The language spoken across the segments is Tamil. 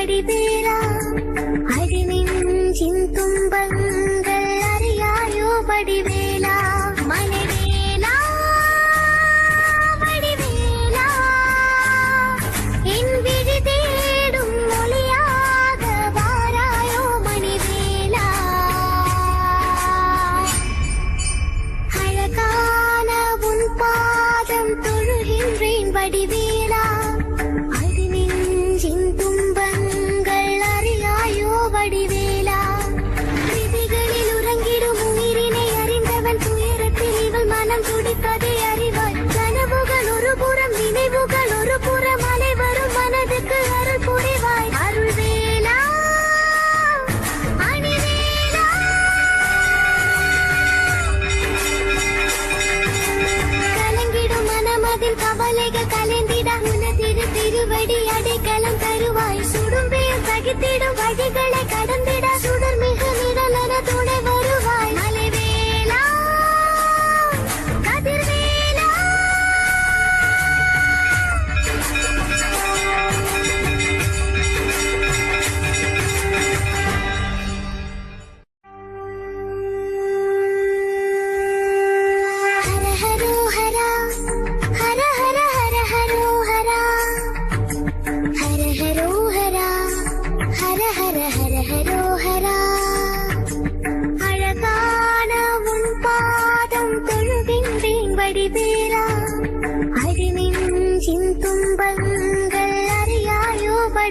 அடிபேரா அடிமின் துன்பங்கள் அறியாயோ படிவேலா மணிவேலா வடிவேலா என் விழி தேடும் மொழியாக வாராயோ மணிவேலா அழகான உன் பாதம் தொழுகின்றேன் வடிவேலா அடி நெஞ்சின் மனம் துடிப்பதை அறிவாய். கனவுகள் ஒரு புறம் நினைவுகள் ஒரு புறம். அனைவரும் மனதுக்கு அருள் புரிவாய். அருள் வேலா அணிவேலா கலங்கிடும் அதில் கவலைகள் கல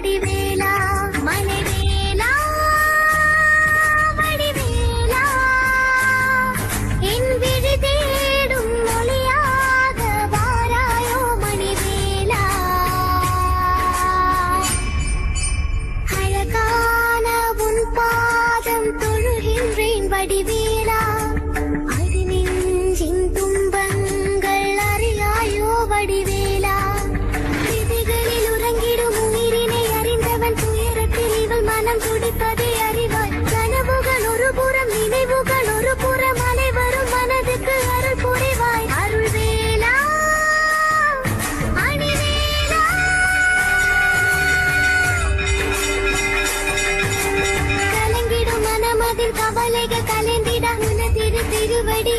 வடிவேலா மனைவேலா வடிவேலா. என் விழி தேடும் மொழியாக வாராயோ மணிவேலா. அழகான உன் பாதம் தொழுகின்றேன் கலங்கிடும் மனமதில் கவலைகள் கலந்திட உனதிரு திருவடி